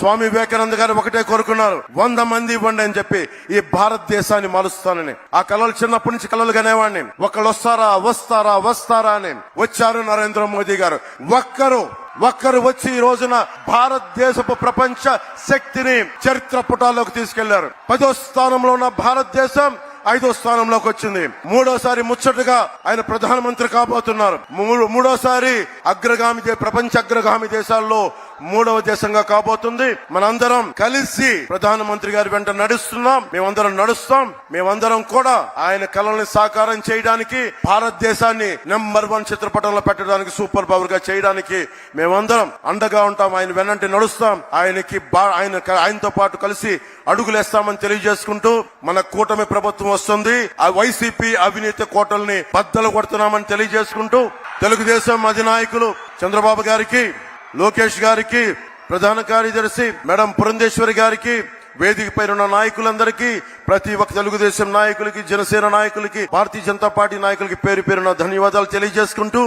స్వామి వివేకానంద గారు ఒకటే కోరుకున్నారు వంద మంది ఇవ్వండి అని చెప్పి ఈ భారతదేశాన్ని మారుస్తానని. ఆ కళలు చిన్నప్పటి నుంచి కళలు కనేవాడిని ఒకళ్ళు వస్తారా వస్తారా వస్తారా అని వచ్చారు నరేంద్ర మోదీ గారు. ఒక్కరు ఒక్కరు వచ్చి ఈ రోజున భారతదేశపు ప్రపంచ శక్తిని చరిత్ర పుటాల్లోకి తీసుకెళ్ళారు. పదో స్థానంలో ఉన్న భారతదేశం ఐదో స్థానంలోకి వచ్చింది. మూడోసారి ముచ్చటగా ఆయన ప్రధానమంత్రి కాబోతున్నారు. మూడు- మూడోసారి అగ్రగామి దే- ప్రపంచ అగ్రగామి దేశాల్లో మూడవ దేశంగా కాబోతుంది. మనందరం కలిసి ప్రధానమంత్రి గారి వెంట నడుస్తున్నాం. మేమందరం నడుస్తాం. మేమందరం కూడా ఆయన కళల్ని సాకారం చేయడానికి భారతదేశాన్ని నెంబర్ వన్ చిత్రపటంలో పెట్టడానికి సూపర్ పవర్గా చేయడానికి మేమందరం అండగా ఉంటాం. ఆయన వెన్నంటి నడుస్తాం. ఆయనకి బా- ఆయన ఆయనతో పాటు కలిసి అడుగులేస్తామని తెలియజేసుకుంటూ మన కూటమి ప్రభుత్వం వస్తుంది ఆ వైసీపీ అవినీతి కోటల్ని బద్దలు కొడుతున్నామని తెలియజేసుకుంటూ తెలుగుదేశం అధినాయకులు చంద్రబాబు గారికి లోకేష్ గారికి ప్రధాన కార్యదర్శి మేడం పురంధేశ్వరి గారికి వేదిక పైన ఉన్న నాయకులందరికీ ప్రతి ఒక్క తెలుగుదేశం నాయకులకి జనసేన నాయకులకి భారతీయ జనతా పార్టీ నాయకులకి పేరు పేరున ధన్యవాదాలు తెలియజేసుకుంటూ